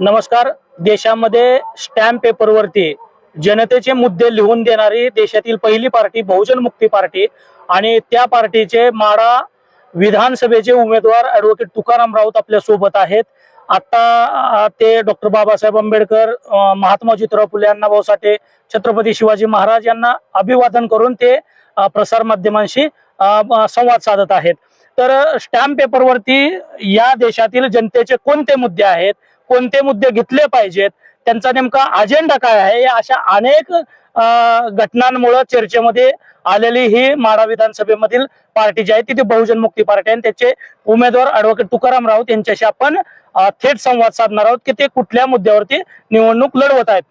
नमस्कार. देशामध्ये स्टॅम्प पेपरवरती जनतेचे मुद्दे लिहून देणारी देशातील पहिली पार्टी बहुजन मुक्ती पार्टी आणि त्या पार्टीचे माडा विधानसभेचे उमेदवार ऍडव्होकेट तुकाराम राऊत आपल्यासोबत आहेत. आता ते डॉक्टर बाबासाहेब आंबेडकर महात्मा ज्योतिराव फुले अण्णाभाऊ साठे छत्रपती शिवाजी महाराज यांना अभिवादन करून ते प्रसार माध्यमांशी संवाद साधत आहेत. तर स्टॅम्प पेपरवरती या देशातील जनतेचे कोणते मुद्दे आहेत? कोणते मुद्दे घेतले पाहिजेत? त्यांचा नेमका अजेंडा काय आहे? या अशा अनेक घटनांमुळे चर्चेमध्ये आलेली ही माडा विधानसभेमधील पार्टी जी आहे ती बहुजन मुक्ती पार्टी आहे. आणि त्याचे उमेदवार ऍडव्होकेट तुकाराम राऊत यांच्याशी आपण थेट संवाद साधणार आहोत की ते कुठल्या मुद्द्यावरती निवडणूक लढवत आहेत.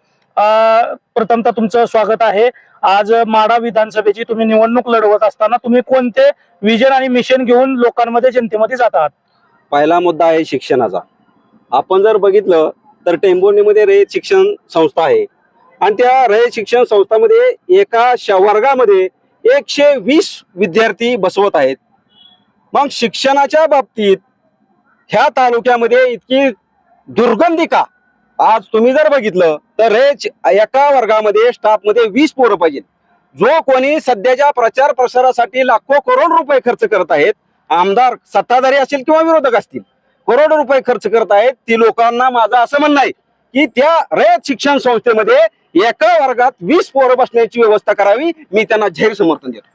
प्रथमतः तुमचं स्वागत आहे. आज माडा विधानसभेची तुम्ही निवडणूक लढवत असताना तुम्ही कोणते विजन आणि मिशन घेऊन लोकांमध्ये जनतेमध्ये जात आहात? पहिला मुद्दा आहे शिक्षणाचा. आपण जर बघितलं तर टेंभुर्णीमध्ये रयत शिक्षण संस्था आहे. आणि त्या रयत शिक्षण संस्थामध्ये एका वर्गामध्ये एकशे वीस विद्यार्थी बसवत आहेत. मग शिक्षणाच्या बाबतीत ह्या तालुक्यामध्ये इतकी दुर्गंधी का? आज तुम्ही जर बघितलं तर रयत एका वर्गामध्ये स्टाफमध्ये वीस पोरं पाहिजे जो कोणी सध्याच्या प्रचार प्रसारासाठी लाखो करोड रुपये खर्च करत आहेत आमदार सत्ताधारी असतील किंवा विरोधक असतील करोडो रुपये खर्च करत आहेत. ती लोकांना माझं असं म्हणणं आहे की त्या रयत शिक्षण संस्थेमध्ये एका वर्गात वीस पोरं बसण्याची व्यवस्था करावी. मी त्यांना जाहीर समर्थन देतो.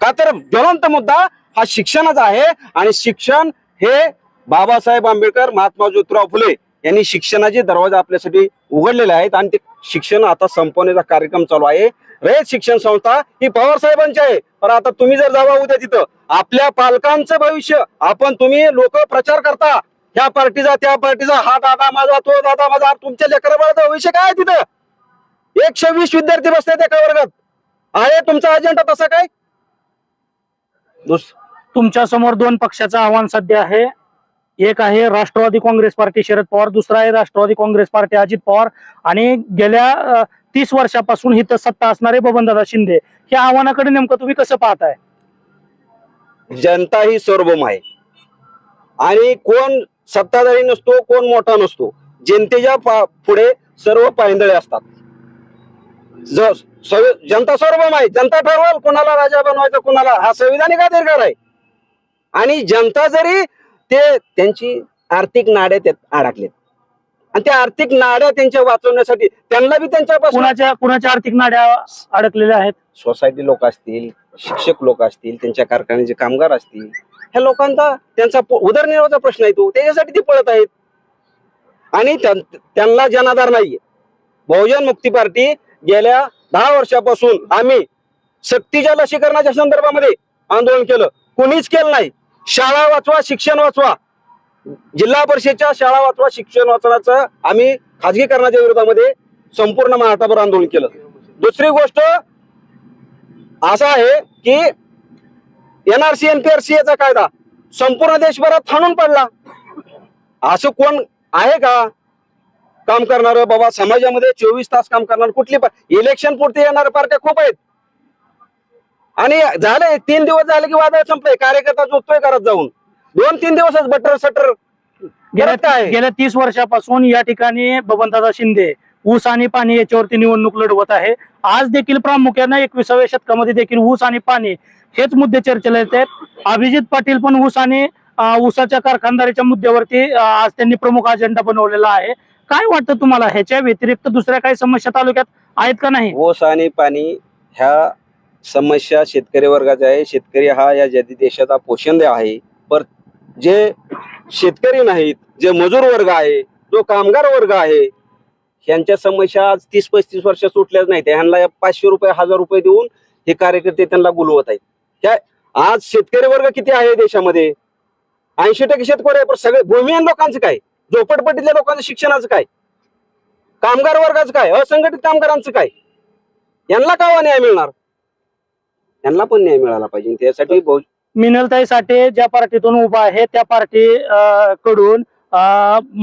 का तर ज्वलंत मुद्दा हा शिक्षणाचा आहे आणि शिक्षण हे बाबासाहेब आंबेडकर महात्मा ज्योतिराव फुले यांनी शिक्षणाचे दरवाजे आपल्यासाठी उघडलेले आहेत आणि ते शिक्षण आता संपवण्याचा कार्यक्रम चालू आहे. रयत शिक्षण संस्था ही पवार साहेबांची आहे. पण आता तुम्ही जर जावा उद्या तिथं आपल्या पालकांचं भविष्य आपण तुम्ही लोक प्रचार करता. ह्या पार्टीचा त्या पार्टीचा हा दादा माझा तो दादा माझा तुमच्या लेकराबाळाचा भविष्य काय तिथं? एकशे वीस विद्यार्थी बसतात एका वर्गात. आहे तुमचा अजेंडा तसा काय? तुमच्यासमोर दोन पक्षाचं आव्हान सध्या आहे. एक आहे राष्ट्रवादी काँग्रेस पार्टी शरद पवार दुसरा आहे राष्ट्रवादी काँग्रेस पार्टी अजित पवार. आणि गेल्या तीस वर्षापासून हिथं सत्ता असणारे बबनदादा शिंदे या आव्हानाकडे नेमकं तुम्ही कसं पाहताय? जनता ही सर्वम आहे. आणि कोण सत्ताधारी नसतो कोण मोठा नसतो जनतेच्या पुढे सर्व पायंदळे असतात. जनता सर्वम आहे जनता ठरवाल कोणाला राजा बनवायचं कोणाला हा संविधानिक अधिकार आहे. आणि जनता जरी ते त्यांची आर्थिक नाड्यात त्यात अडकलेत आणि त्या आर्थिक नाड्या त्यांच्या वाचवण्यासाठी त्यांना बी त्यांच्यापासून कुणाच्या कुणाच्या आर्थिक नाड्या अडकलेल्या आहेत? सोसायटी लोक असतील शिक्षक लोक असतील त्यांच्या कारखान्याचे कामगार असतील. ह्या लोकांचा त्यांचा प- उदरनिर्वाहाचा प्रश्न आहे तो. त्याच्यासाठी ते पळत आहेत. आणि त्यां- त्यांना जनाधार नाहीये. बहुजन मुक्ती पार्टी गेल्या दहा वर्षापासून आम्ही सक्तीच्या लसीकरणाच्या संदर्भामध्ये आंदोलन केलं. कोणीच केलं नाही. शाळा वाचवा शिक्षण वाचवा. जिल्हा परिषदच्या शाळा वाचवा शिक्षण वाचनाचं आम्ही खाजगीकरणाच्या विरोधामध्ये संपूर्ण महाराष्ट्रभर आंदोलन केलं. दुसरी गोष्ट असं आहे की एनआरसी एनपीआरसी याचा कायदा संपूर्ण देशभरात थांबून पडला. असं कोण आहे का? काम करणार बाबा समाजामध्ये चोवीस तास काम करणार कुठली इलेक्शन पुरती येणाऱ्या पार्ट्या खूप आहेत. आणि झाले तीन दिवस झाले की वादळ संपले कार्यकर्ता झोपतोय करत जाऊन. दोन तीन दिवसच बटर सटर गेल्या काय गेल्या तीस वर्षापासून या ठिकाणी बबनदादा शिंदे ऊस आणि पाणी याच्यावरती निवडणूक लढवत आहे. आज देखील प्रामुख्याने एकविसाव्या शतकामध्ये देखील ऊस आणि पाणी हेच मुद्दे चर्चेला येत आहेत. अभिजित पाटील पण ऊस आणि अं, ऊसाच्या कारखानदारीच्या मुद्द्यावरती अं, आज त्यांनी प्रमुख अजेंडा बनवलेला आहे. काय वाटतं तुम्हाला? ह्याच्या व्यतिरिक्त दुसऱ्या काही समस्या तालुक्यात आहेत का नाही? ओस आणि पाणी ह्या समस्या शेतकरी वर्गाच्या आहे. शेतकरी हा या जदी देशाचा पोषण आहे. पर जे शेतकरी नाहीत जे मजूर वर्ग आहे जो कामगार वर्ग आहे ह्यांच्या समस्या आज तीस पस्तीस वर्ष सुटल्याच नाहीत. ह्यांना पाचशे रुपये हजार रुपये देऊन हे कार्यकर्ते त्यांना बोलवत आहेत. त्या आज शेतकरी वर्ग किती आहे देशामध्ये? ऐंशी टक्के शेतकरी आहे पण सगळे भूमिहीन लोकांचं काय? झोपडपट्टीतल्या लोकांचं शिक्षणाचं काय? कामगार वर्गाचं काय? असंघटित कामगारांचं काय? यांना का न्याय मिळणार? यांना पण न्याय मिळाला पाहिजे. त्यासाठी बहु- मिनलताई साठे ज्या पार्टीतून उभा आहे त्या पार्टी अं, कडून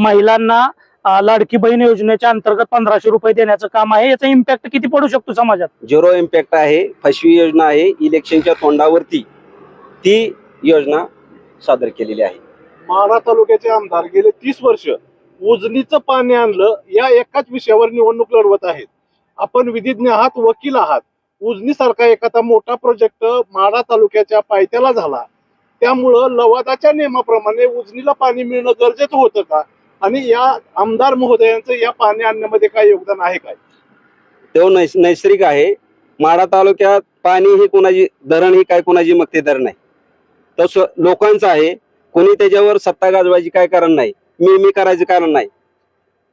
महिलांना लाडकी बहीण योजनेच्या अंतर्गत पंधराशे रुपये देण्याचं काम आहे. याचा इम्पॅक्ट किती पडू शकतो समाजात? झिरो इम्पॅक्ट आहे. फसवी योजना आहे. इलेक्शनच्या तोंडावरती ती योजना सादर केलेली आहे. माढा तालुक्याचे आमदार गेले तीस वर्ष उजनीचं पाणी आणलं या एकाच विषयावर निवडणूक लढवत आहेत. आपण विधिज्ञ आहात वकील आहात. उजनी सारखा एखादा मोठा प्रोजेक्ट माढा तालुक्याच्या पायथ्याला झाला. त्यामुळं लवादाच्या नियमाप्रमाणे उजनीला पाणी मिळणं गरजेचं होतं का? आणि या आमदार महोदयांचं या पाणी आणण्यामध्ये काय योगदान आहे काय? तो नैसर्गिक आहे. माढा तालुक्यात पाणी ही कोणाची धरण ही काय कोणाची धरण नाही. तस लोकांचं आहे. कोणी त्याच्यावर सत्ता गाजवायची काय कारण नाही. मी मी करायचं कारण नाही.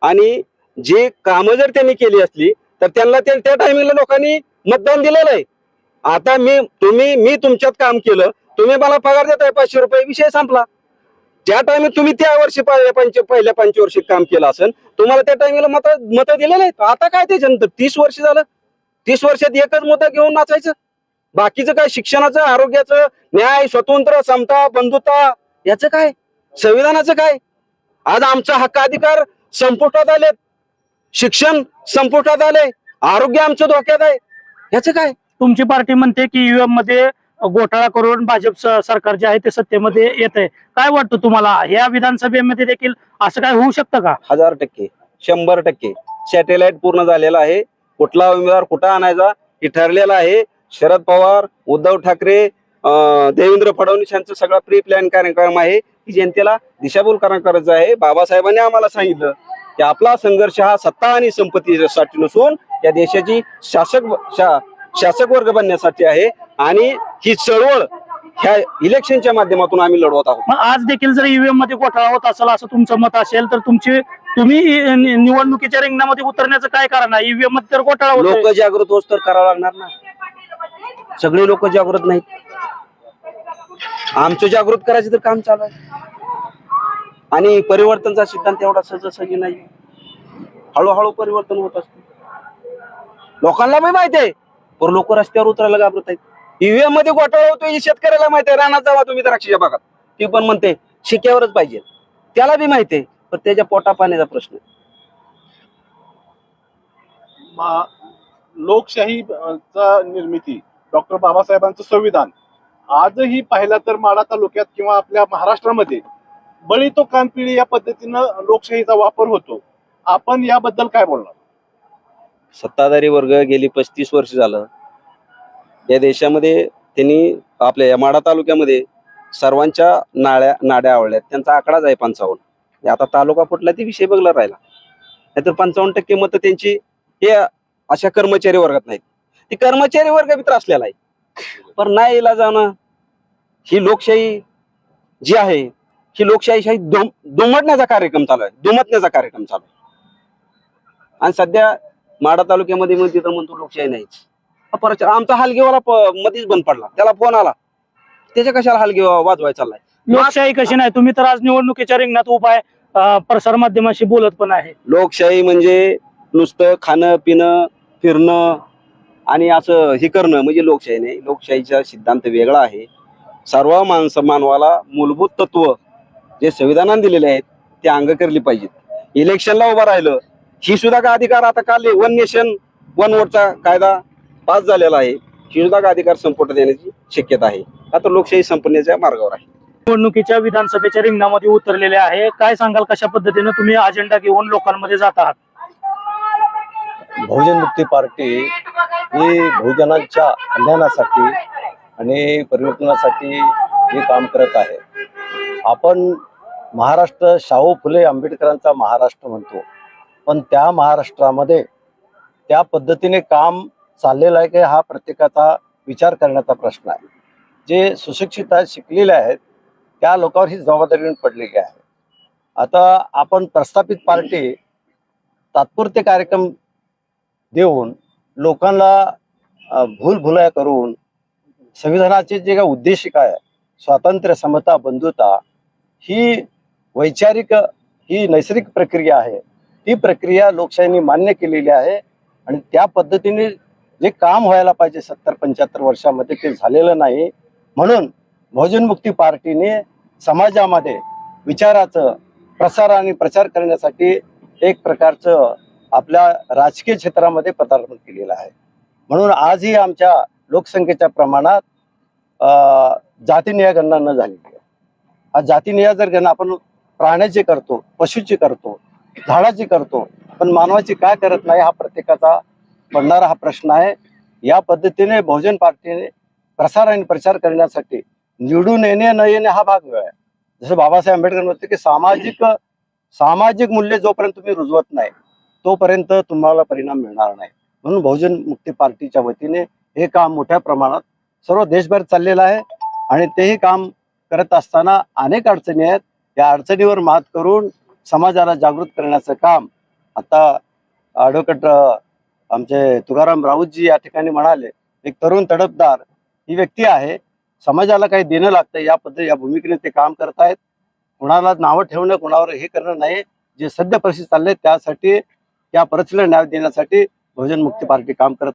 आणि जे कामं जर त्यांनी केली असली तर त्यांना त्या टायमिंगला लोकांनी मतदान दिलेलं आहे. आता मी तुम्ही मी तुमच्यात काम केलं तुम्ही मला पगार देताय पाचशे रुपये विषय संपला. ज्या टायमी तुम्ही त्या वर्षी पहिल्या पंच पहिल्या काम केलं असेल तुम्हाला त्या टायमिंगला मत मत दिलेले आहेत. आता काय त्याच्यानंतर तीस वर्ष झालं. तीस वर्षात एकच मुद्दा घेऊन नाचायचं. बाकीचं काय? शिक्षणाचं आरोग्याचं न्याय स्वतंत्र समता बंधुता याचं काय? संविधानाचं काय? आज आमचा हक्क अधिकार संपुष्टात आलेत. शिक्षण संपुष्टात आले आरोग्य आमचं धोक्यात आहे. याचं काय? तुमची पार्टी म्हणते की ईव्हीएममध्ये घोटाळा करून भाजप सरकार जे आहे ते सत्तेमध्ये येत आहे. काय वाटतं तुम्हाला? या विधानसभेमध्ये देखील असं काय होऊ शकतं का? हजार टक्के शंभर टक्के. सॅटेलाइट पूर्ण झालेला आहे. कुठला उमेदवार कुठं आणायचा हे ठरलेलं आहे. शरद पवार उद्धव ठाकरे देवेंद्र फडणवीस यांचं सगळा प्री प्लॅन कार्यक्रम आहे. की जनतेला दिशाभूल करायचं आहे. बाबासाहेबांनी आम्हाला सांगितलं की आपला संघर्ष हा सत्ता आणि संपत्तीसाठी नसून या देशाची शासक शा- शासक वर्ग बनण्यासाठी आहे. आणि ही चळवळ ह्या इलेक्शनच्या माध्यमातून आम्ही लढवत आहोत. मग आज देखील जर ईव्हीएममध्ये घोटाळा होत असेल असं तुमचं मत असेल तर तुमची तुम्ही निवडणुकीच्या रिंगणामध्ये उतरण्याचं काय कारण आहे? ईव्हीएममध्ये तर घोटाळा. लोक जागृत होत तर करावं लागणार ना. सगळे लोक जागृत नाहीत. आमचं जागृत करायचं तर काम चालू आहे. आणि परिवर्तनचा सिद्धांत एवढा सहजासहजी नाही. हळूहळू परिवर्तन होत असते. लोकांना बी माहिती आहे. पण लोक रस्त्यावर उतरायला घाबरत आहेत. ईव्हीएममध्ये घोटाळा होतो शेतकऱ्याला माहिती आहे. रानात जावा तुम्ही द्राक्षीच्या भागात ती पण म्हणते शिक्यावरच पाहिजे. त्याला बी माहिती आहे पण त्याच्या पोटा पाण्याचा प्रश्न लोकशाही लोकशाहीचा निर्मिती डॉक्टर बाबासाहेबांचं संविधान आजही पाहिलं तर माडा तालुक्यात किंवा आपल्या महाराष्ट्रामध्ये बळी तो कानपिळी या पद्धतीनं लोकशाहीचा वापर होतो. आपण याबद्दल काय बोलणार? सत्ताधारी वर्ग गेली पस्तीस वर्ष झालं. या देशामध्ये त्यांनी आपल्या या तालुक्यामध्ये सर्वांच्या नाळ्या नाड्या आवडल्यात त्यांचा आकडाच आहे पंचावन्न. आता तालुका फुटला ती विषय बघला राहिला. नाहीतर पंचावन्न टक्के मतं त्यांची हे अशा कर्मचारी वर्गात नाहीत. ती कर्मचारी वर्ग मित्र असलेला आहे. पण नाही इला जाणं ही लोकशाही जी आहे ही लोकशाही दुम दुमटण्याचा कार्यक्रम चालू आहे. दुमटण्याचा कार्यक्रम चालू आहे. आणि सध्या माडा तालुक्यामध्ये मग तिथं म्हणतो लोकशाही नाहीच हा परत आमचा हलगेवाला मध्येच बंद पडला. त्याला फोन आला. त्याच्या कशाला हलगेवा वाजवाय चाललाय? लोकशाही कशी नाही? तुम्ही तर आज निवडणुकीच्या रिंगणात अं, प्रसार माध्यमांशी बोलत पण आहे. लोकशाही म्हणजे नुसतं खाणं पिणं फिरणं आणि असं हे करणं म्हणजे लोकशाही नाही. लोकशाहीचा सिद्धांत वेगळा आहे. सर्व माणसं मानवाला मूलभूत तत्व जे संविधानाने दिलेले आहेत ते अंग करली पाहिजेत. इलेक्शनला उभं राहिलं ही सुद्धा का अधिकार आता काल वन नेशन वन वोटचा कायदा पास झालेला आहे. ही सुद्धा का अधिकार संपुट देण्याची शक्यता आहे. आता लोकशाही संपण्याच्या मार्गावर आहे. निवडणुकीच्या विधानसभेच्या रिंगणामध्ये उतरलेले आहे. काय सांगाल कशा पद्धतीने तुम्ही अजेंडा घेऊन लोकांमध्ये जात आहात? बहुजन मुक्ती पार्टी ही बहुजनांच्या कल्याणासाठी आणि परिवर्तनासाठी हे काम करत आहे. आपण महाराष्ट्र शाहू फुले आंबेडकरांचा महाराष्ट्र म्हणतो. पण त्या महाराष्ट्रामध्ये त्या पद्धतीने काम चाललेलं आहे की हा प्रत्येकाचा विचार करण्याचा प्रश्न आहे. जे सुशिक्षित आहेत शिकलेले आहेत त्या लोकांवर ही जबाबदारी येऊन पडलेली आहे. आता आपण प्रस्थापित पार्टी तात्पुरते कार्यक्रम देऊन लोकांना अ, भूलभुलया करून संविधानाचे जे काय उद्देशिका आहे स्वातंत्र्य समता बंधुता ही वैचारिक ही नैसर्गिक प्रक्रिया आहे. ती प्रक्रिया लोकशाहीने मान्य केलेली आहे. आणि त्या पद्धतीने जे काम व्हायला पाहिजे सत्तर पंच्याहत्तर वर्षामध्ये ते झालेलं नाही. म्हणून बहुजन मुक्ती पार्टीने समाजामध्ये विचाराचं प्रसार आणि प्रचार करण्यासाठी एक प्रकारचं आपल्या राजकीय क्षेत्रामध्ये पदार्पण केलेलं आहे. म्हणून आजही आमच्या लोकसंख्येच्या प्रमाणात अ, गणना न झालेली आहे हा जातीनिय जर गणना आपण प्राण्याची करतो पशुची करतो झाडाची करतो. पण मानवाची काय करत नाही हा प्रत्येकाचा पडणारा हा प्रश्न आहे. या पद्धतीने बहुजन पार्टीने प्रसार आणि प्रचार करण्यासाठी निवडून येणे न येणे हा भाग वेळ आहे. जसं बाबासाहेब आंबेडकर म्हणते की सामाजिक सामाजिक मूल्य जोपर्यंत तुम्ही रुजवत नाही तोपर्यंत तुम्हाला परिणाम मिळणार नाही. म्हणून बहुजन मुक्ती पार्टीच्या वतीने हे काम मोठ्या प्रमाणात सर्व देशभर चाललेलं आहे. आणि तेही काम करत असताना अनेक अडचणी आहेत. या अडचणीवर मात करून समाजाला जागृत करण्याचं काम. आता ॲडव्होकेट आमचे तुकाराम राऊतजी या ठिकाणी म्हणाले एक तरुण तडफदार ही व्यक्ती आहे. समाजाला काही देणं लागतं या पद्धती या भूमिकेने ते काम करतायत. कुणाला नावं ठेवणं कुणावर हे करणं नाही. जे सध्या परिस्थिती चालले त्यासाठी या परिस्थितीला न्याय देण्यासाठी बहुजन मुक्ती पार्टी काम करत